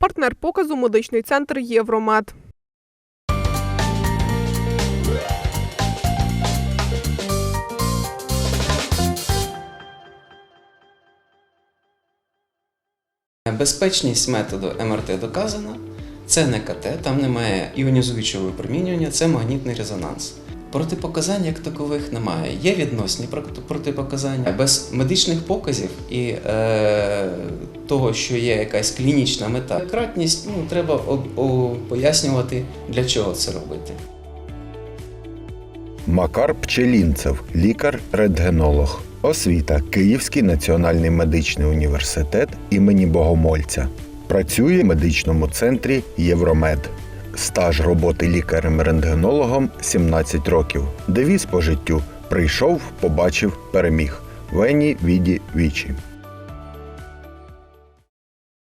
Партнер показу медичний центр Євромед. Безпечність методу МРТ доказана. Це не КТ, там немає іонізуючого випромінювання, це магнітний резонанс. Протипоказань як такових немає. Є відносні протипоказання. Без медичних показів і е, того, що є якась клінічна мета, кратність ну, треба пояснювати, для чого це робити. Макар Пчелінцев, лікар-рентгенолог. Освіта Київський національний медичний університет імені Богомольця. Працює в медичному центрі Євромед. Стаж роботи лікарем-рентгенологом 17 років. Девіз по життю прийшов, побачив, переміг. Вені віді вічі.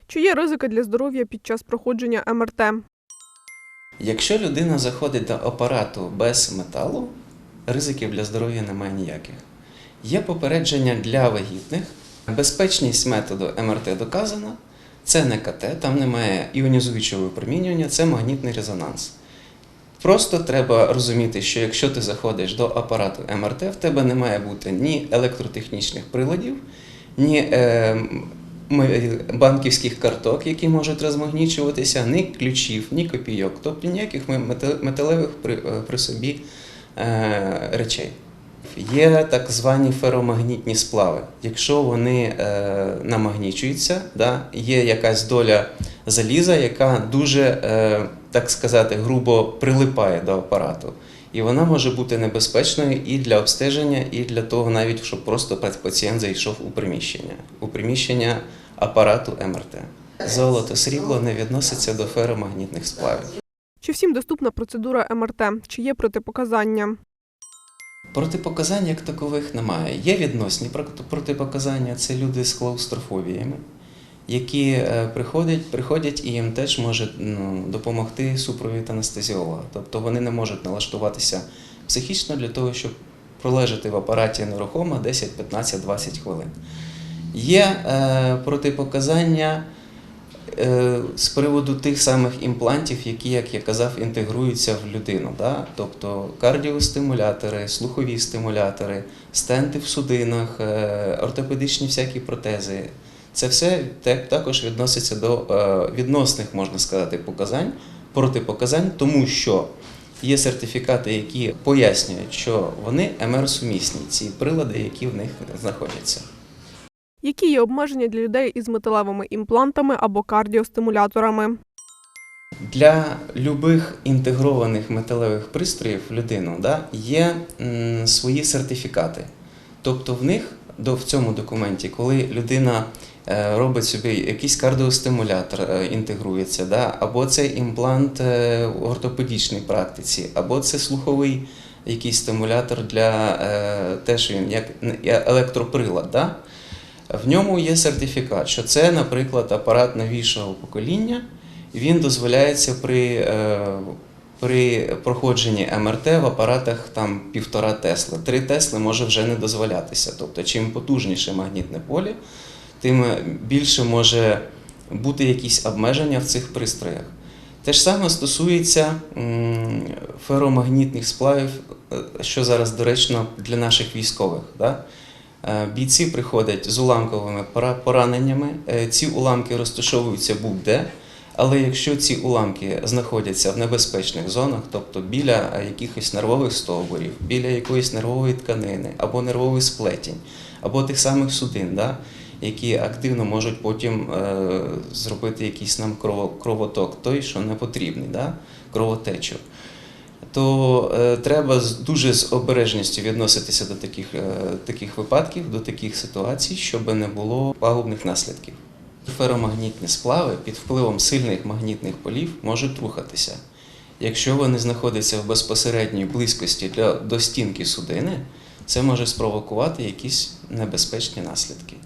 Чи є ризики для здоров'я під час проходження МРТ? Якщо людина заходить до апарату без металу, ризиків для здоров'я немає ніяких. Є попередження для вагітних. Безпечність методу МРТ доказана. Це не КТ, там немає іонізуючого випромінювання, це магнітний резонанс. Просто треба розуміти, що якщо ти заходиш до апарату МРТ, в тебе не має бути ні електротехнічних приладів, ні е, банківських карток, які можуть розмагнічуватися, ні ключів, ні копійок, тобто ніяких металевих при, е, при собі е, речей. Є так звані феромагнітні сплави. Якщо вони е, намагнічуються, да, є якась доля заліза, яка дуже, е, так сказати, грубо прилипає до апарату. І вона може бути небезпечною і для обстеження, і для того, навіть щоб просто пацієнт зайшов у приміщення, у приміщення апарату МРТ. Золото, срібло не відноситься до феромагнітних сплавів. Чи всім доступна процедура МРТ? Чи є протипоказання? Протипоказань як такових немає. Є відносні протипоказання, це люди з клаустрофобіями, які е, приходять, приходять і їм теж може ну, допомогти супровід анестезіолога. Тобто вони не можуть налаштуватися психічно для того, щоб пролежати в апараті нерухомо 10, 15, 20 хвилин. Є е, протипоказання з приводу тих самих імплантів, які, як я казав, інтегруються в людину. Да? Тобто кардіостимулятори, слухові стимулятори, стенти в судинах, е, ортопедичні всякі протези. Це все також відноситься до е, відносних, можна сказати, показань, протипоказань, тому що є сертифікати, які пояснюють, що вони МР-сумісні, ці прилади, які в них знаходяться. Які є обмеження для людей із металевими імплантами або кардіостимуляторами? Для любих інтегрованих металевих пристроїв в людину да, є м, свої сертифікати. Тобто в них до, в цьому документі, коли людина е, робить собі якийсь кардіостимулятор, е, інтегрується, да, або це імплант е, в ортопедичній практиці, або це слуховий якийсь стимулятор для е, теж він як як електроприлад. Да? В ньому є сертифікат, що це, наприклад, апарат новішого покоління. Він дозволяється при, е, при проходженні МРТ в апаратах там півтора Тесли. Три Тесли може вже не дозволятися. Тобто, чим потужніше магнітне поле, тим більше може бути якісь обмеження в цих пристроях. Те ж саме стосується феромагнітних сплавів, е, що зараз доречно для наших військових. Да? Е, Бійці приходять з уламковими пораненнями. Е, Ці уламки розташовуються будь-де. Але якщо ці уламки знаходяться в небезпечних зонах, тобто біля е, якихось нервових стовбурів, біля якоїсь нервової тканини, або нервових сплетінь, або тих самих судин, да, які активно можуть потім зробити якийсь нам крово- кровоток, той, що не потрібний, да, кровотечу, то е, треба дуже з обережністю відноситися до таких, е, таких випадків, до таких ситуацій, щоб не було пагубних наслідків. Феромагнітні сплави під впливом сильних магнітних полів можуть рухатися. Якщо вони знаходяться в безпосередній близькості для, до стінки судини, це може спровокувати якісь небезпечні наслідки.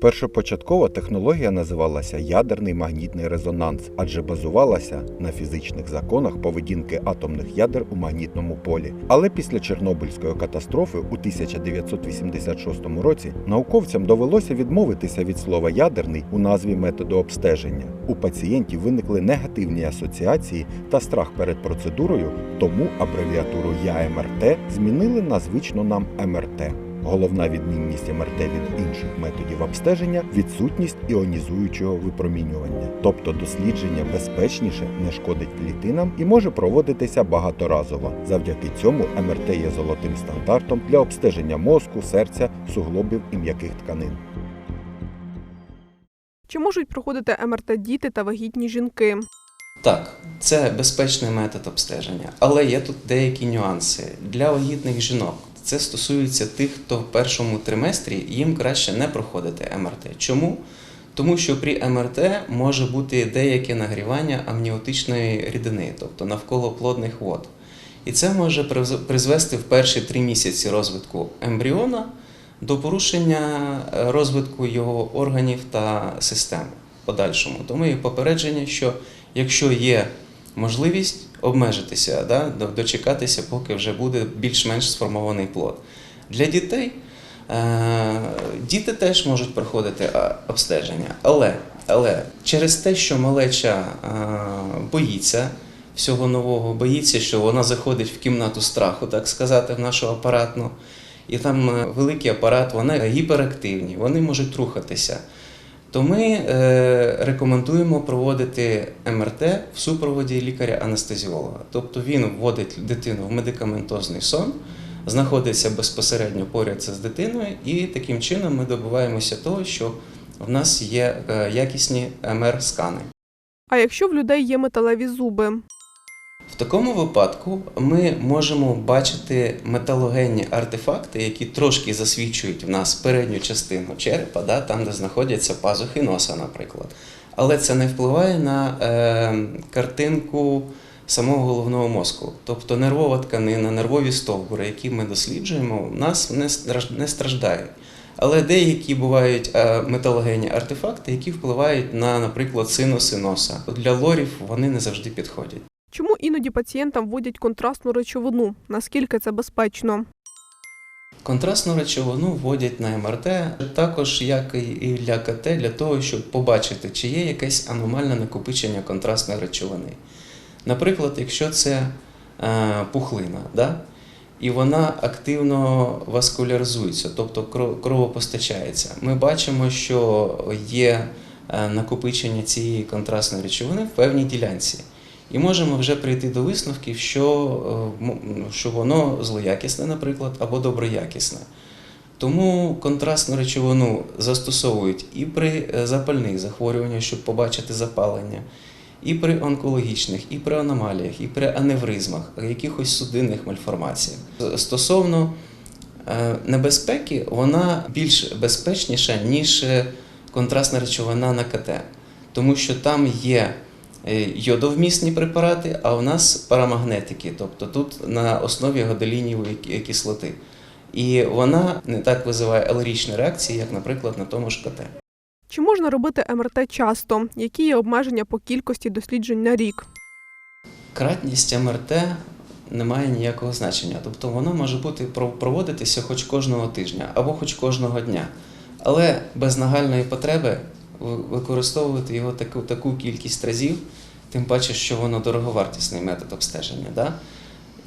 Першопочаткова технологія називалася ядерний магнітний резонанс, адже базувалася на фізичних законах поведінки атомних ядер у магнітному полі. Але після Чорнобильської катастрофи у 1986 році науковцям довелося відмовитися від слова ядерний у назві методу обстеження. У пацієнтів виникли негативні асоціації та страх перед процедурою, тому абревіатуру ЯМРТ змінили на звичну нам МРТ. Головна відмінність МРТ від інших методів обстеження відсутність іонізуючого випромінювання, тобто дослідження безпечніше не шкодить клітинам і може проводитися багаторазово. Завдяки цьому МРТ є золотим стандартом для обстеження мозку, серця, суглобів і м'яких тканин. Чи можуть проходити МРТ діти та вагітні жінки? Так, це безпечний метод обстеження, але є тут деякі нюанси. Для вагітних жінок це стосується тих, хто в першому триместрі їм краще не проходити МРТ. Чому? Тому що при МРТ може бути деяке нагрівання амніотичної рідини, тобто навколо плодних вод. І це може призвести в перші три місяці розвитку ембріона до порушення е, розвитку його органів та систем в подальшому. Тому і попередження, що якщо є можливість обмежитися, да, дочекатися, поки вже буде більш-менш сформований плод. Для дітей е, діти теж можуть проходити обстеження, але, але через те, що малеча е, боїться всього нового, боїться, що вона заходить в кімнату страху, так сказати, в нашу апаратну. І там е, великий апарат, вони гіперактивні, вони можуть рухатися. То ми е, рекомендуємо проводити МРТ в супроводі лікаря-анестезіолога. Тобто він вводить дитину в медикаментозний сон, знаходиться безпосередньо поряд з дитиною, і таким чином ми добиваємося того, що в нас є е, якісні МР-скани. А якщо в людей є металеві зуби? В такому випадку ми можемо бачити металогенні артефакти, які трошки засвідчують в нас передню частину черепа, да, там, де знаходяться пазухи носа, наприклад. Але це не впливає на е, картинку самого головного мозку. Тобто нервова тканина, нервові стовбури, які ми досліджуємо, в нас не страждають. Але деякі бувають е, металогенні артефакти, які впливають на, наприклад, синуси носа. Для лорів вони не завжди підходять. Чому іноді пацієнтам вводять контрастну речовину? Наскільки це безпечно? Контрастну речовину вводять на МРТ, також як і для КТ, для того, щоб побачити, чи є якесь аномальне накопичення контрастної речовини. Наприклад, якщо це е, пухлина, да? і вона активно васкуляризується, тобто кровопостачається, ми бачимо, що є е, накопичення цієї контрастної речовини в певній ділянці. І можемо вже прийти до висновків, що, е, що воно злоякісне, наприклад, або доброякісне. Тому контрастну речовину застосовують і при е, запальних захворюваннях, щоб побачити запалення, і при онкологічних, і при аномаліях, і при аневризмах, якихось судинних мальформаціях. Стосовно е, небезпеки, вона більш безпечніша, ніж е, контрастна речовина на КТ, тому що там є е, йодовмісні препарати, а у нас парамагнетики, тобто тут на основі гадолінієвої кислоти. І вона не так визиває алергічні реакції, як, наприклад, на тому ж КТ. Чи можна робити МРТ часто? Які є обмеження по кількості досліджень на рік? Кратність МРТ не має ніякого значення. Тобто воно може бути проводитися хоч кожного тижня або хоч кожного дня. Але без нагальної потреби використовувати його таку, таку кількість разів, тим паче, що воно дороговартісний метод обстеження. Да?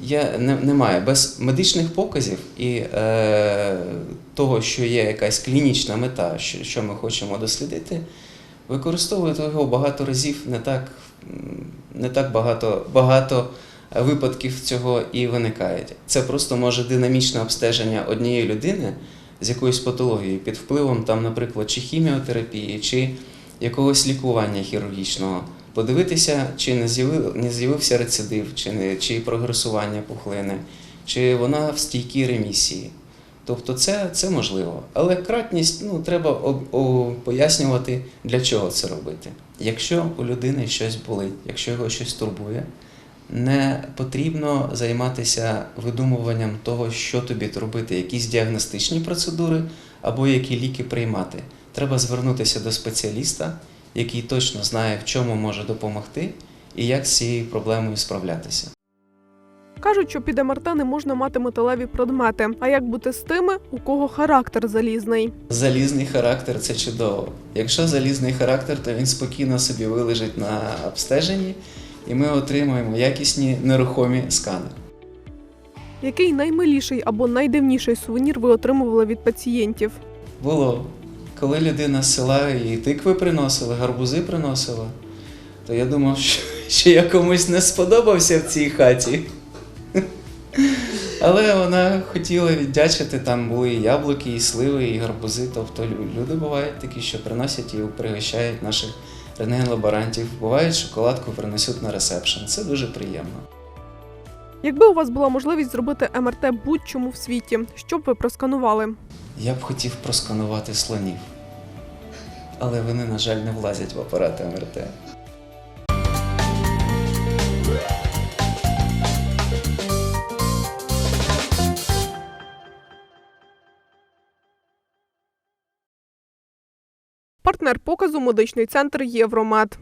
Є, не, немає без медичних показів і е, того, що є якась клінічна мета, що, що ми хочемо дослідити, використовувати його багато разів не так, не так багато, багато випадків цього і виникають. Це просто може динамічне обстеження однієї людини з якоюсь патологією під впливом, там, наприклад, чи хіміотерапії, чи якогось лікування хірургічного. Подивитися, чи не з'явив- не з'явився рецидив, чи, не, чи прогресування пухлини, чи вона в стійкій ремісії. Тобто це, це можливо. Але кратність ну, треба об, о, пояснювати, для чого це робити. Якщо у людини щось болить, якщо його щось турбує, не потрібно займатися видумуванням того, що тобі робити, якісь діагностичні процедури або які ліки приймати. треба звернутися до спеціаліста, який точно знає, в чому може допомогти і як з цією проблемою справлятися. Кажуть, що під МРТ не можна мати металеві предмети. А як бути з тими, у кого характер залізний? Залізний характер це чудово. Якщо залізний характер, то він спокійно собі вилежить на обстеженні, і ми отримуємо якісні нерухомі скани. Який наймиліший або найдивніший сувенір ви отримували від пацієнтів? Було, коли людина з села і тикви приносила, гарбузи приносила, то я думав, що, що я комусь не сподобався в цій хаті. Але вона хотіла віддячити, там були і яблуки, і сливи, і гарбузи. Тобто люди бувають такі, що приносять і пригощають наших рентген-лаборантів. Бувають, шоколадку принесуть на ресепшн. Це дуже приємно. Якби у вас була можливість зробити МРТ будь-чому в світі, що б ви просканували? Я б хотів просканувати слонів. Але вони, на жаль, не влазять в апарат МРТ. Партнер показу медичний центр Євромед.